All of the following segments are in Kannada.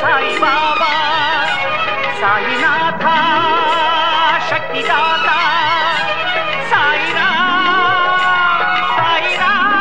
ಸಾಯಿ ಬಾಬಾ ಸಾಯಿ ಬಾಬಾ ಸಾಯಿನಾಥ ಶಕ್ತಿದಾತ ಸಾಯಿರಾಮ್ ಸಾಯಿರಾಮ್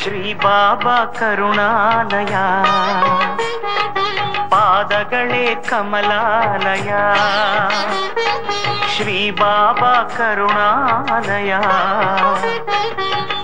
ಶ್ರೀ ಬಾಬಾ ಕರುಣಾಲಯ ಪಾದಗಳೇ ಕಮಲಾಲಯ ಶ್ರೀ ಬಾಬಾ ಕರುಣಾಲಯ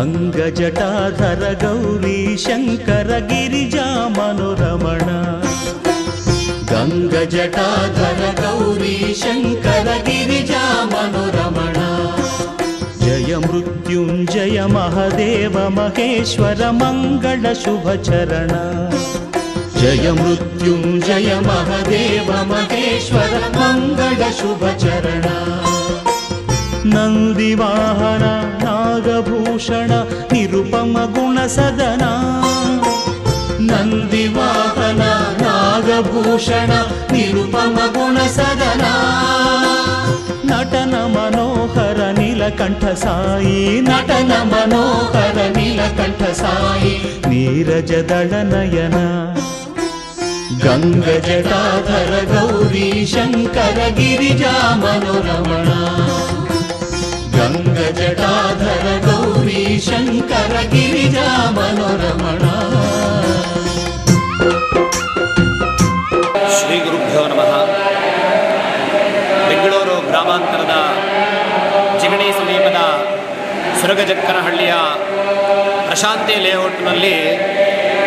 गङ्गजटाधर गौरी शङ्कर गिरिजा मनोरमण गङ्गजटाधर गौरी शङ्कर गिरिजा मनोरमण जय मृत्युञ्जय महदेव महेश्वर मङ्गलशुभचरण जय मृत्युञ्जय महदेव महेश्वर मङ्गलशुभचरण नन्दिवाहन नागभूषण निरुपमगुणसदना नन्दिवाहन नागभूषण निरुपमगुणसदना नटन मनोहर निलकण्ठसाई नटन मनोहर निलकण्ठसाई नीरज गङ्गजटाधर गौरी शङ्कर गिरिजा मनोरम ಸುರಗಜಕ್ಕನಹಳ್ಳಿಯ ಪ್ರಶಾಂತಿ ಲೇಔಟ್ನಲ್ಲಿ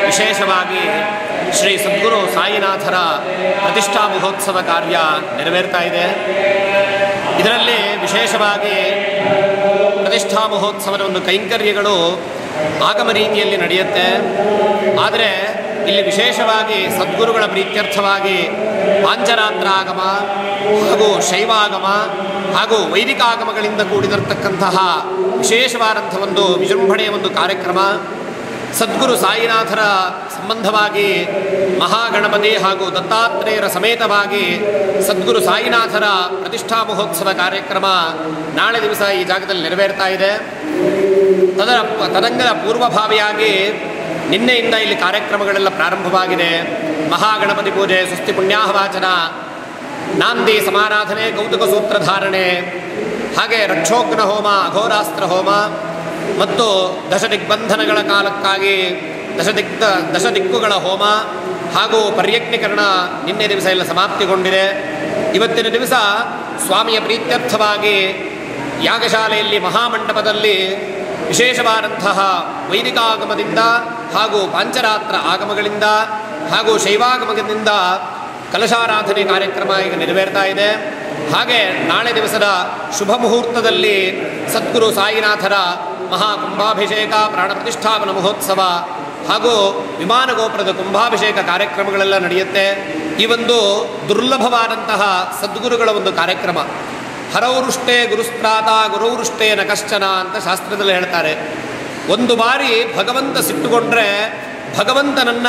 ವಿಶೇಷವಾಗಿ ಶ್ರೀ ಸದ್ಗುರು ಸಾಯಿನಾಥರ ಪ್ರತಿಷ್ಠಾ ಮಹೋತ್ಸವ ಕಾರ್ಯ ನೆರವೇರ್ತಾ ಇದೆ. ಇದರಲ್ಲಿ ವಿಶೇಷವಾಗಿ ಪ್ರತಿಷ್ಠಾ ಮಹೋತ್ಸವದ ಒಂದು ಕೈಂಕರ್ಯಗಳು ಆಗಮ ರೀತಿಯಲ್ಲಿ ನಡೆಯುತ್ತೆ. ಆದರೆ ಇಲ್ಲಿ ವಿಶೇಷವಾಗಿ ಸದ್ಗುರುಗಳ ಪ್ರೀತ್ಯರ್ಥವಾಗಿ ಪಾಂಚರಾತ್ರ ಆಗಮ, ಹಾಗೂ ಶೈವಾಗಮ, ಹಾಗೂ ವೈದಿಕಾಗಮಗಳಿಂದ ಕೂಡಿದಿರತಕ್ಕಂತಹ ವಿಶೇಷವಾದಂಥ ಒಂದು ವಿಜೃಂಭಣೆಯ ಒಂದು ಕಾರ್ಯಕ್ರಮ. ಸದ್ಗುರು ಸಾಯಿನಾಥರ ಸಂಬಂಧವಾಗಿ ಮಹಾಗಣಪತಿ ಹಾಗೂ ದತ್ತಾತ್ರೇಯರ ಸಮೇತವಾಗಿ ಸದ್ಗುರು ಸಾಯಿನಾಥರ ಪ್ರತಿಷ್ಠಾ ಮಹೋತ್ಸವ ಕಾರ್ಯಕ್ರಮ ನಾಳೆ ದಿವಸ ಈ ಜಾಗದಲ್ಲಿ ನೆರವೇರ್ತಾ ಇದೆ. ತದರ ತದಂಗದ ಪೂರ್ವಭಾವಿಯಾಗಿ ನಿನ್ನೆಯಿಂದ ಇಲ್ಲಿ ಕಾರ್ಯಕ್ರಮಗಳೆಲ್ಲ ಪ್ರಾರಂಭವಾಗಿದೆ. ಮಹಾಗಣಪತಿ ಪೂಜೆ, ಸ್ವಸ್ತಿ ಪುಣ್ಯಾಹವಾಚನ, ನಾಂದಿ ಸಮಾರಾಧನೆ, ಕೌತುಕ ಸೂತ್ರಧಾರಣೆ ಹಾಗೆ ರಕ್ಷೋಗ್ನ ಹೋಮ, ಅಘೋರಾಸ್ತ್ರ ಹೋಮ ಮತ್ತು ದಶದಿಗ್ಬಂಧನಗಳ ಕಾಲಕ್ಕಾಗಿ ದಶದಿಗ್ಧ, ದಶದಿಕ್ಕುಗಳ ಹೋಮ ಹಾಗೂ ಪರ್ಯಜ್ಞೀಕರಣ ನಿನ್ನೆ ದಿವಸ ಎಲ್ಲ ಸಮಾಪ್ತಿಗೊಂಡಿದೆ. ಇವತ್ತಿನ ದಿವಸ ಸ್ವಾಮಿಯ ಪ್ರೀತ್ಯರ್ಥವಾಗಿ ಯಾಗಶಾಲೆಯಲ್ಲಿ ಮಹಾಮಂಟಪದಲ್ಲಿ ವಿಶೇಷವಾದಂತಹ ವೈದಿಕಾಗಮದಿಂದ ಹಾಗೂ ಪಾಂಚರಾತ್ರ ಆಗಮಗಳಿಂದ ಹಾಗೂ ಶೈವಾಗಮದಿಂದ ಕಲಶಾರಾಧನೆ ಕಾರ್ಯಕ್ರಮ ಈಗ ನೆರವೇರ್ತಾ ಇದೆ. ಹಾಗೆ ನಾಳೆ ದಿವಸದ ಶುಭ ಮುಹೂರ್ತದಲ್ಲಿ ಸದ್ಗುರು ಸಾಯಿನಾಥರ ಮಹಾ ಕುಂಭಾಭಿಷೇಕ, ಪ್ರಾಣ ಪ್ರತಿಷ್ಠಾಪನ ಮಹೋತ್ಸವ ಹಾಗೂ ವಿಮಾನ ಗೋಪುರದ ಕುಂಭಾಭಿಷೇಕ ಕಾರ್ಯಕ್ರಮಗಳೆಲ್ಲ ನಡೆಯುತ್ತೆ. ಈ ಒಂದು ದುರ್ಲಭವಾದಂತಹ ಸದ್ಗುರುಗಳ ಒಂದು ಕಾರ್ಯಕ್ರಮ. ಹರೌರುಷ್ಟೇ ಗುರುಸ್ತ್ರಾತ, ಗುರೌರುಷ್ಟೇ ನ ಕಶ್ಚನ ಅಂತ ಶಾಸ್ತ್ರದಲ್ಲಿ ಹೇಳ್ತಾರೆ. ಒಂದು ಬಾರಿ ಭಗವಂತ ಸಿಟ್ಟುಕೊಂಡ್ರೆ ಭಗವಂತನನ್ನ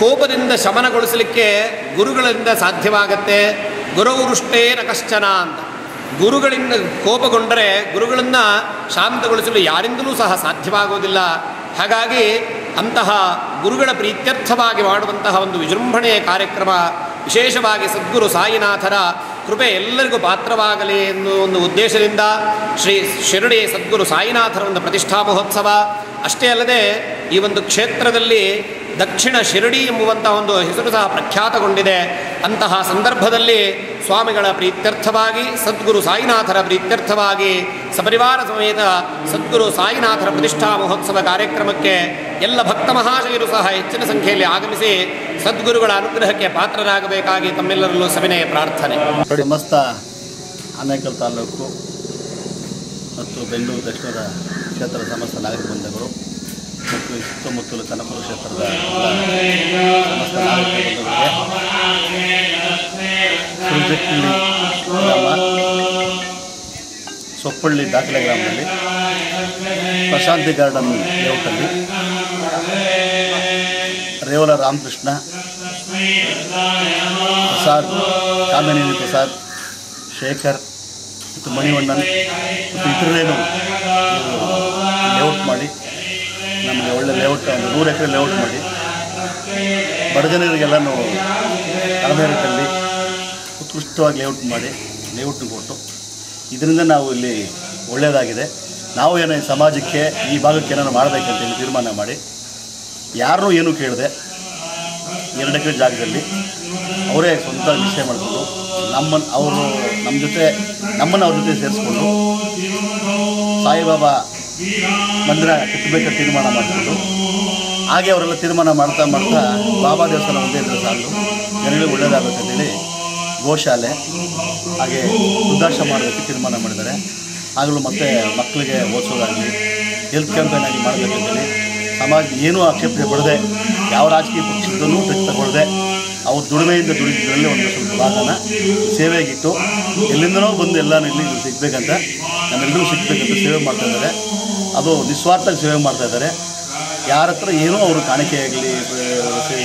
ಕೋಪದಿಂದ ಶಮನಗೊಳಿಸಲಿಕ್ಕೆ ಗುರುಗಳಿಂದ ಸಾಧ್ಯವಾಗತ್ತೆ. ಗುರುವೃಷ್ಟೇನ ಕಶ್ಚನ ಅಂತ. ಗುರುಗಳಿಂದ ಕೋಪಗೊಂಡರೆ ಗುರುಗಳನ್ನು ಶಾಂತಗೊಳಿಸಲು ಯಾರಿಂದಲೂ ಸಹ ಸಾಧ್ಯವಾಗುವುದಿಲ್ಲ ಹಾಗಾಗಿ ಅಂತಹ ಗುರುಗಳ ಪ್ರೀತ್ಯರ್ಥವಾಗಿ ಮಾಡುವಂತಹ ಒಂದು ವಿಜೃಂಭಣೆಯ ಕಾರ್ಯಕ್ರಮ ವಿಶೇಷವಾಗಿ ಸದ್ಗುರು ಸಾಯಿನಾಥರ ಕೃಪೆ ಎಲ್ಲರಿಗೂ ಪಾತ್ರವಾಗಲಿ ಎನ್ನುವ ಒಂದು ಉದ್ದೇಶದಿಂದ ಶ್ರೀ ಶಿರಡಿ ಸದ್ಗುರು ಸಾಯಿನಾಥರ ಒಂದು ಪ್ರತಿಷ್ಠಾ ಮಹೋತ್ಸವ. ಅಷ್ಟೇ ಅಲ್ಲದೆ ಈ ಒಂದು ಕ್ಷೇತ್ರದಲ್ಲಿ ದಕ್ಷಿಣ ಶಿರಡಿ ಎಂಬುವಂಥ ಒಂದು ಹೆಸರು ಸಹ ಪ್ರಖ್ಯಾತಗೊಂಡಿದೆ. ಅಂತಹ ಸಂದರ್ಭದಲ್ಲಿ ಸ್ವಾಮಿಗಳ ಪ್ರೀತ್ಯರ್ಥವಾಗಿ, ಸದ್ಗುರು ಸಾಯಿನಾಥರ ಪ್ರೀತ್ಯರ್ಥವಾಗಿ, ಸಪರಿವಾರ ಸಮೇತ ಸದ್ಗುರು ಸಾಯಿನಾಥರ ಪ್ರತಿಷ್ಠಾ ಮಹೋತ್ಸವ ಕಾರ್ಯಕ್ರಮಕ್ಕೆ ಎಲ್ಲ ಭಕ್ತ ಮಹಾಶಯರು ಸಹ ಹೆಚ್ಚಿನ ಸಂಖ್ಯೆಯಲ್ಲಿ ಆಗಮಿಸಿ ಸದ್ಗುರುಗಳ ಅನುಗ್ರಹಕ್ಕೆ ಪಾತ್ರರಾಗಬೇಕಾಗಿ ತಮ್ಮೆಲ್ಲರಲ್ಲೂ ಸವಿನಯ ಪ್ರಾರ್ಥನೆ. ಸಮಸ್ತ ಆನೇಕಲ್ ತಾಲೂಕು ಮತ್ತು ಬೆಂಗಳೂರು ದಕ್ಷಿಣದ ಕ್ಷೇತ್ರದ ಸಮಸ್ತ ನಾಗರಿಕ ಬಂಧುಗಳು ಮತ್ತು ಸುತ್ತಮುತ್ತಲು ತನ್ನ ಕ್ಷೇತ್ರದ ಸೊಪ್ಪಳ್ಳಿ ದಾಖಲೆ ಗ್ರಾಮದಲ್ಲಿ ಪ್ರಶಾಂತಿ ಗಾರ್ಡನ್ ಲೇಔಟಲ್ಲಿ ರೇವಲ ರಾಮಕೃಷ್ಣ, ಪ್ರಸಾದ್, ಕಾಮಿನೇನಿ ಪ್ರಸಾದ್, ಶೇಖರ್ ಮತ್ತು ಮಣಿವಣ್ಣನ್ ಮತ್ತು ಇತರರೇನು ಲೇಔಟ್ ಮಾಡಿ ನಮಗೆ ಒಳ್ಳೆ ಲೇಔಟ್ ಒಂದು ನೂರು ಎಕರೆ ಲೇಔಟ್ ಮಾಡಿ. ಬಡ ಜನರಿಗೆಲ್ಲನೂ ಕಡಿಮೆ ರೇಟಲ್ಲಿ ಉತ್ಕೃಷ್ಟವಾಗಿ ಲೇಔಟ್ ಮಾಡಿ ಲೇಔಟ್ನ ಕೊಟ್ಟು ಇದರಿಂದ ನಾವು ಇಲ್ಲಿ ಒಳ್ಳೆಯದಾಗಿದೆ. ನಾವು ಏನೋ ಸಮಾಜಕ್ಕೆ ಈ ಭಾಗಕ್ಕೆ ಏನಾರು ಮಾಡಬೇಕಂತೇಳಿ ತೀರ್ಮಾನ ಮಾಡಿ. ಯಾರನ್ನೂ ಏನೂ ಕೇಳಿದೆ ಎರಡು ಎಕರೆ ಜಾಗದಲ್ಲಿ ಅವರೇ ಸ್ವಂತ ನಿಶ್ಚಯ ಮಾಡಿಕೊಂಡು ನಮ್ಮನ್ನು ಅವರು ನಮ್ಮ ಜೊತೆ ನಮ್ಮನ್ನು ಅವ್ರ ಜೊತೆ ಸೇರಿಸ್ಕೊಂಡು ಸಾಯಿಬಾಬಾ ಮಂದಿರ ಕಟ್ಟಬೇಕಂತ ತೀರ್ಮಾನ ಮಾಡಿಕೊಂಡು. ಹಾಗೆ ಅವರೆಲ್ಲ ತೀರ್ಮಾನ ಮಾಡ್ತಾ ಮಾಡ್ತಾ ಬಾಬಾ ದೇವಸ್ಥಾನ ಒಂದೇ ಇದ್ರೆ ಸಾಲು ಜನಗಳಿಗೆ ಒಳ್ಳೆಯದಾಗುತ್ತೆ ಅಂತೇಳಿ ಗೋಶಾಲೆ ಹಾಗೆ ಉದ್ದಾಶ ಮಾಡೋದಕ್ಕೆ ತೀರ್ಮಾನ ಮಾಡಿದ್ದಾರೆ. ಆಗಲೂ ಮತ್ತೆ ಮಕ್ಕಳಿಗೆ ಓದಿಸೋದಾಗಲಿ ಹೆಲ್ತ್ ಕ್ಯಾಂಪೇನ್ ಆಗಿ ಮಾಡಬೇಕಂತೇಳಿ ಸಮಾಜ ಏನೂ ಆಕ್ಷೇಪಣೆ ಪಡದೆ. ಯಾವ ರಾಜಕೀಯ ಪಕ್ಷದಲ್ಲೂ ತಗೊಳ್ಳದೆ ಅವ್ರ ದುಡಿಮೆಯಿಂದ ದುಡಿದಿದ್ದರಲ್ಲಿ ಒಂದು ಸ್ವಲ್ಪ ಭಾಗನ ಸೇವೆಗಿಟ್ಟು ಎಲ್ಲಿಂದನೋ ಬಂದು ಎಲ್ಲನೂ ಇಲ್ಲಿ ಸಿಗಬೇಕಂತ ನಮ್ಮೆಲ್ಲರೂ ಸಿಗಬೇಕಂತ ಸೇವೆ ಮಾಡ್ತಾ ಇದ್ದಾರೆ. ಅದು ನಿಸ್ವಾರ್ಥ ಸೇವೆ ಮಾಡ್ತಾ ಇದ್ದಾರೆ. ಯಾರ ಹತ್ರ ಏನೂ ಅವರು ಕಾಣಿಕೆ ಆಗಲಿ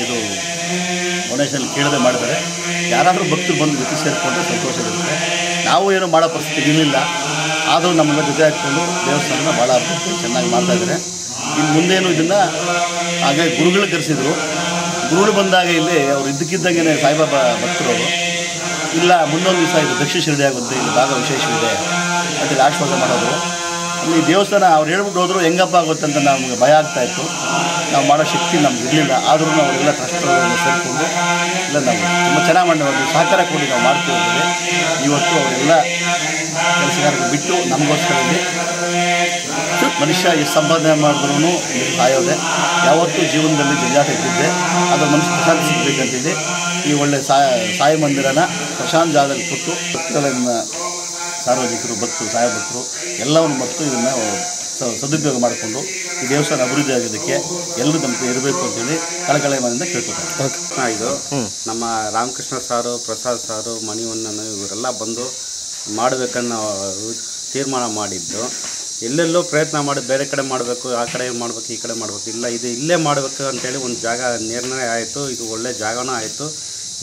ಇದು ಡೊನೇಷನ್ ಕೇಳದೆ ಮಾಡಿದರೆ ಯಾರಾದರೂ ಭಕ್ತರು ಬಂದು ಜೊತೆ ಸೇರಿಕೊಂಡ್ರೆ ಸಂತೋಷ ಇರುತ್ತೆ. ನಾವು ಏನು ಮಾಡೋ ಪರಿಸ್ಥಿತಿ ಇರಲಿಲ್ಲ. ಆದರೂ ನಮ್ಮನ್ನು ಜೊತೆ ಹಾಕ್ಕೊಂಡು ದೇವಸ್ಥಾನನ ಭಾಳ ಚೆನ್ನಾಗಿ ಮಾಡ್ತಾ ಇದ್ದಾರೆ. ಇನ್ನು ಮುಂದೇನು ಇದನ್ನು ಹಾಗೆ ಗುರುಗಳು ಕರೆಸಿದ್ರು. ಗುರುಗಳು ಬಂದಾಗ ಇಲ್ಲಿ ಅವ್ರು ಇದ್ದಕ್ಕಿದ್ದಂಗೆ ಸಾಯಿಬಾಬಾ ಭಕ್ತರು ಇಲ್ಲ ಮುಂದೊಂದು ದಿವಸ ಇದು ದಕ್ಷಿಣ ಶಿರಡಿ ಆಗುತ್ತೆ ಇಲ್ಲಿ ಭಾಗ ವಿಶೇಷವಿದೆ ಅಂತೇಳಿ ಆಶ್ವಾಸ ಮಾಡೋದು. ಅಲ್ಲಿ ದೇವಸ್ಥಾನ ಅವ್ರು ಹೇಳ್ಬಿಟ್ಟು ಹೋದ್ರು, ಹೆಂಗಪ್ಪ ಆಗುತ್ತೆ ಅಂತ ನಮಗೆ ಭಯ ಆಗ್ತಾ ಇತ್ತು. ನಾವು ಮಾಡೋ ಶಕ್ತಿ ನಮ್ಗೆ ಇರಲಿಲ್ಲ. ಆದ್ರೂ ನಾವು ಕಷ್ಟಗಳನ್ನು ಸೇರಿಕೊಂಡು ಇಲ್ಲ ನಾವು ತುಂಬ ಚೆನ್ನಾಗಿ ಮಾಡಿ ಸಹಕಾರ ಕೊಡಿ ನಾವು ಮಾಡ್ತೀವಿ ಅಂದರೆ ಇವತ್ತು ಅವರೆಲ್ಲ ಕೆಲಸಗಾರರಿಗೆ ಬಿಟ್ಟು ನಮಗೋಸ್ಕರ ಮನುಷ್ಯ ಎಷ್ಟು ಸಂಪಾದನೆ ಮಾಡಿದ್ರೂ ಸಾಯೋದೆ ಯಾವತ್ತೂ ಜೀವನದಲ್ಲಿ ಜಂಜಾಟ ಇದ್ದಿದ್ದೆ. ಅದು ಮನುಷ್ಯ ಪ್ರಶಾಂತಿ ಸಿಗಬೇಕಂತಿದೆ ಈ ಒಳ್ಳೆ ಸಾಯಿ ಮಂದಿರನ ಪ್ರಶಾಂತ ಜಾಗದಲ್ಲಿ ಕೊಟ್ಟು ಭಕ್ತಗಳನ್ನು ಸಾರ್ವಜನಿಕರು ಭಕ್ತರು ಸಾಯ ಭಕ್ತರು ಎಲ್ಲವನ್ನು ಮತ್ತು ಇದನ್ನು ಸದುಪಯೋಗ ಮಾಡಿಕೊಂಡು ಈ ದೇವಸ್ಥಾನ ಅಭಿವೃದ್ಧಿ ಆಗೋದಕ್ಕೆ ಎಲ್ಲರೂ ನಮ್ಮ ಇರಬೇಕು ಅಂತೇಳಿ ಕಳಕಳೆ ಮನೆಯಿಂದ ಕೇಳ್ಕೊತಾರೆ. ಇದು ನಮ್ಮ ರಾಮಕೃಷ್ಣ ಸಾರು ಪ್ರಸಾದ್ ಸಾರು ಮಣಿವಣ್ಣನ ಇವರೆಲ್ಲ ಬಂದು ಮಾಡಬೇಕನ್ನೋ ತೀರ್ಮಾನ ಮಾಡಿದ್ದು. ಎಲ್ಲೆಲ್ಲೋ ಪ್ರಯತ್ನ ಮಾಡಿ ಬೇರೆ ಕಡೆ ಮಾಡಬೇಕು ಆ ಕಡೆ ಮಾಡಬೇಕು ಈ ಕಡೆ ಮಾಡಬೇಕು. ಇಲ್ಲ ಇದು ಇಲ್ಲೇ ಮಾಡಬೇಕು ಅಂತೇಳಿ ಒಂದು ಜಾಗ ನಿರ್ಣಯ ಆಯಿತು ಇದು ಒಳ್ಳೆ ಜಾಗನೂ ಆಯಿತು.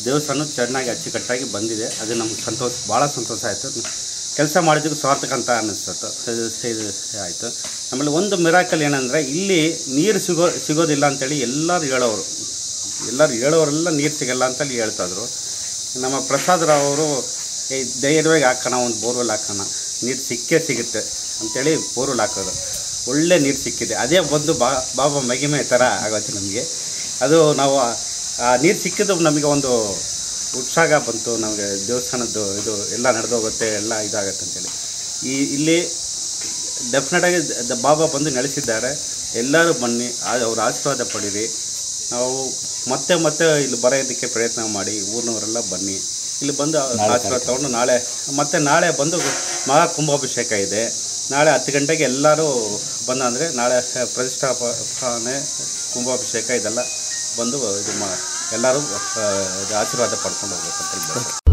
ದೇವಸ್ಥಾನ ಚೆನ್ನಾಗಿ ಅಚ್ಚುಕಟ್ಟಾಗಿ ಬಂದಿದೆ. ಅದು ನಮ್ಗೆ ಸಂತೋಷ ಭಾಳ ಸಂತೋಷ ಆಯಿತು. ಕೆಲಸ ಮಾಡಿದ್ದಕ್ಕೆ ಸಾರ್ಥಕ ಅಂತ ಅನ್ನಿಸ್ತು. ಆಯಿತು. ಆಮೇಲೆ ಒಂದು ಮಿರಾಕಲ್ ಏನಂದರೆ, ಇಲ್ಲಿ ನೀರು ಸಿಗೋ, ಸಿಗೋದಿಲ್ಲ ಅಂತೇಳಿ ಎಲ್ಲರೂ ಹೇಳೋರು. ಎಲ್ಲರೂ ಹೇಳೋರೆಲ್ಲ ನೀರು ಸಿಗಲ್ಲ ಅಂತೇಳಿ ಹೇಳ್ತಾಯಿದ್ರು. ನಮ್ಮ ಪ್ರಸಾದ್ ರಾವ್ ಅವರು, ಏ, ಧೈರ್ಯವಾಗಿ ಹಾಕೋಣ, ಒಂದು ಬೋರ್ವೆಲ್ ಹಾಕೋಣ. ನೀರು ಸಿಕ್ಕೇ ಸಿಗುತ್ತೆ ಅಂತೇಳಿ ಬೋರ್ವೆಲ್ ಹಾಕೋದು. ಒಳ್ಳೆ ನೀರು ಸಿಕ್ಕಿದೆ. ಅದೇ ಒಂದು ಬಾಬಾ ಮಹಿಮೆ ಥರ ಆಗುತ್ತೆ ನಮಗೆ. ಅದು ನಾವು ಆ ನೀರು ಸಿಕ್ಕಿದ್ದು ನಮಗೆ ಒಂದು ಉತ್ಸಾಹ ಬಂತು ನಮಗೆ ದೇವಸ್ಥಾನದ್ದು ಇದು ಎಲ್ಲ ನಡೆದೋಗುತ್ತೆ ಎಲ್ಲ ಇದಾಗತ್ತೆ ಅಂತೇಳಿ. ಈ ಇಲ್ಲಿ ಡೆಫಿನೆಟಾಗಿ ದ ಬಾಬಾ ಬಂದು ನೆಲೆಸಿದ್ದಾರೆ. ಎಲ್ಲರೂ ಬನ್ನಿ ಅವ್ರ ಆಶೀರ್ವಾದ ಪಡೀರಿ. ನಾವು ಮತ್ತೆ ಮತ್ತೆ ಇಲ್ಲಿ ಬರೆಯೋದಕ್ಕೆ ಪ್ರಯತ್ನ ಮಾಡಿ ಊರಿನವರೆಲ್ಲ ಬನ್ನಿ. ಇಲ್ಲಿ ಬಂದು ಆಶೀರ್ವಾದ ತೊಗೊಂಡು ನಾಳೆ ಮತ್ತೆ ನಾಳೆ ಬಂದು ಮಹಾ ಕುಂಭಾಭಿಷೇಕ ಇದೆ. ನಾಳೆ ಹತ್ತು ಗಂಟೆಗೆ ಎಲ್ಲರೂ ಬಂದ ಅಂದರೆ ನಾಳೆ ಪ್ರತಿಷ್ಠಾಪನೆ ಕುಂಭಾಭಿಷೇಕ ಇದೆಲ್ಲ ಬಂದು ಇದು ಮಾ ಎಲ್ಲರೂ ಆ, ಇದು ಆಶೀರ್ವಾದ ಪಡ್ಕೊಂಡು ಹೋಗ್ಬೇಕು ಅಂತ ಹೇಳ್ತಾರೆ